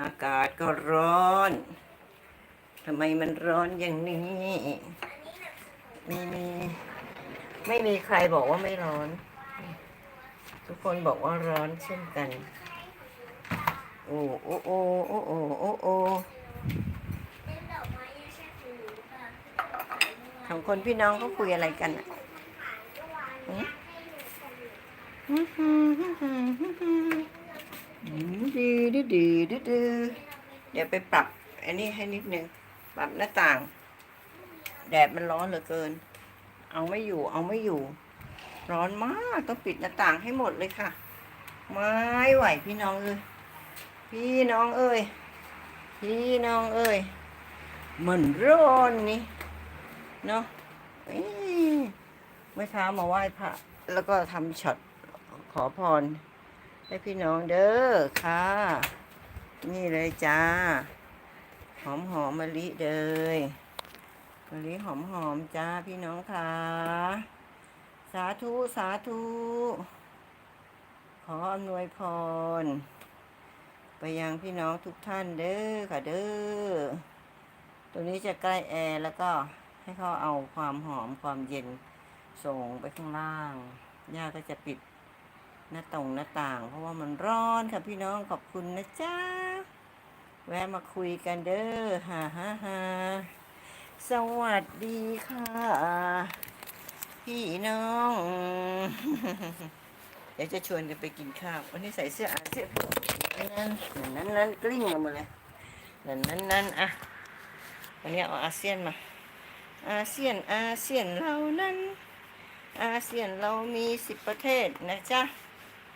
อากาศก็ร้อนทำไมมันร้อนอย่างนี้มีมีไม่มีใครบอกว่าไม่ร้อน ทุกคนบอกว่าร้อนเช่นกัน โอ้โอ้โอ้โอ้โอ้โอ้โอ้สองคนพี่น้องเขาคุยอะไรกันอะหืม ดีดีดีดีดีเดี๋ยวไปปรับอันนี้ให้นิดนึง ปรับหน้าต่าง แดดมันร้อนเหลือเกิน เอาไม่อยู่ เอาไม่อยู่ ร้อนมากต้องปิดหน้าต่างให้หมดเลยค่ะ ไม่ไหวพี่น้องเอ้ยพี่น้องเอ้ย พี่น้องเอ้ย มันร้อนนี่ เนาะเมื่อเช้ามาไหว้พระแล้วก็ทำช็อตขอพร ให้พี่น้องเด้อค่ะ นี่เลยจ้า หอมหอมมะลิเลยมะลิหอมหอมจ้าพี่น้องค่ะ สาธุสาธุ ขออำนวยพร ไปยังพี่น้องทุกท่านเด้อค่ะเด้อตัวนี้จะใกล้แอร์แล้วก็ให้เขาเอาความหอมความเย็นส่งไปข้างล่าง ย่าก็จะปิด หน้าตรงหน้าต่าง เพราะว่ามันร้อนค่ะพี่น้องขอบคุณนะจ๊ะ แวะมาคุยกันเด้อฮ่าฮ่าฮ่าสวัสดีค่ะ พี่น้อง เดี๋ยวจะชวนกันไปกินข้าว วันนี้ใส่เสื้ออาเซียนนั่นนั่นนั่นกลิ้งลงมาเลยนั่นนั่นนั่นอะวันนี้เอาอาเซียนมาอาเซียนอาเซียนเรานั้นอาเซียนเรามีสิบประเทศนะจ๊ะ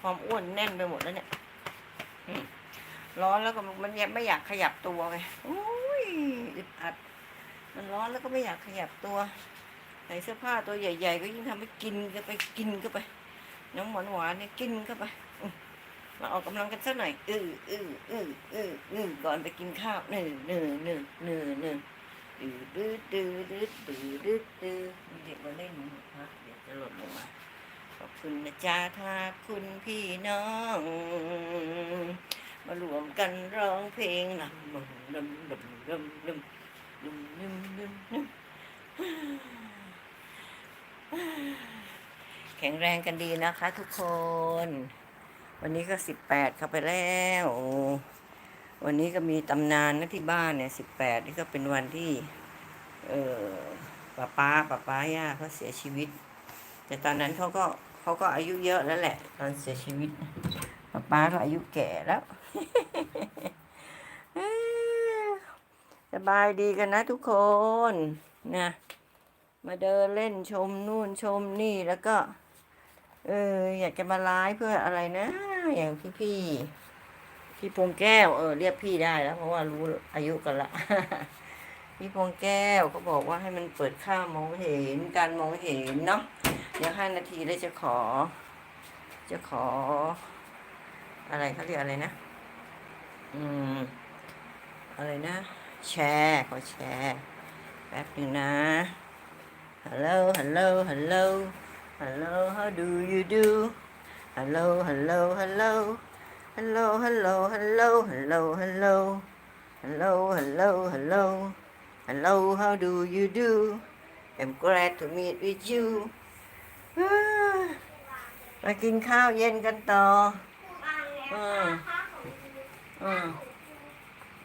ความอ้วนแน่นไปหมดแล้วเนี่ยร้อนแล้วก็มันยังไม่อยากขยับตัวไงโอ้ยอึดอัด มันร้อนแล้วก็ไม่อยากขยับตัวใส่เสื้อผ้าตัวใหญ่ๆ ก็ยิ่งทำให้กินก็ไปกินก็ไป น้ำหวานหวานเนี่ยกินก็ไปมาออกกำลังกันสักหน่อยอืออืออืออืออือก่อนไปกินข้าวหนึ่งหนึ่งหนึ่งหนึ่งหนึ่งดื้อดื้อดื้อดื้อดื้อดื้อดื้อเด็กมาเล่นฮะเดี๋ยวจะหล่นลงมา ขอบคุณนะจ๊ะถ้าคุณพี่น้อง มารวมกันร้องเพลงลำลำลำลำลำลำนุ่มนุ่มนุ่มนุ่มแข็งแรงกันดีนะคะทุกคน วันนี้ก็สิบแปดเข้าไปแล้ว วันนี้ก็มีตำนานนะที่บ้านเนี่ยสิบแปดนี่ก็เป็นวันที่ เออป้าป้าป้าป้าย่าเขาเสียชีวิต แต่ตอนนั้นเขาก็ เขาก็อายุเยอะแล้วแหละ ตอนเสียชีวิตป้าป้าก็อายุแก่แล้วสบายดีกันนะทุกคนนะมาเดินเล่นชมนู่นชมนี่แล้วก็ เอออยากจะมาไลฟ์เพื่ออะไรนะ อย่างพี่พี่พี่พงแก้วเออเรียกพี่ได้แล้ว เพราะว่ารู้อายุกันละ พี่พงแก้วเขาบอกว่าให้มันเปิดค่ามองเห็นการมองเห็นเนาะ เดี๋ยวห้านาทีแล้วจะขอ จะขอ อะไรเขาเรียกอะไรนะ อืม อะไรนะ แชร์ขอแชร์แป๊บหนึ่งนะ Hello Hello Hello Hello how do you do Hello Hello Hello Hello Hello Hello Hello Hello Hello Hello Hello Hello how do you do I'm glad to meet with you มากินข้าวเย็นกันต่ออืมอืม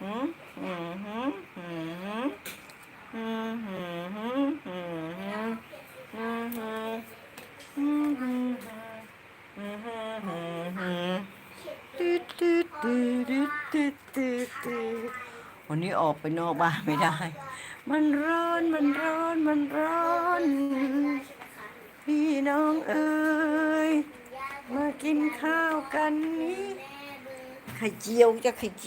หืมหืมหืมหืมหืมหืมหืมหืมหืมหืมหืมหืมหืมหืมหืมหืมหืมตึ๊ดตึ๊ดตึ๊ดตึ๊ดตึ๊ดตึ๊ดวันนี้ออกไปนอกบ้านไม่ได้ มันร้อน มันร้อน มันร้อน พี่น้องเอ๋ยมา กินข้าวกันนี้ไข่เจียวจะไข่เจียว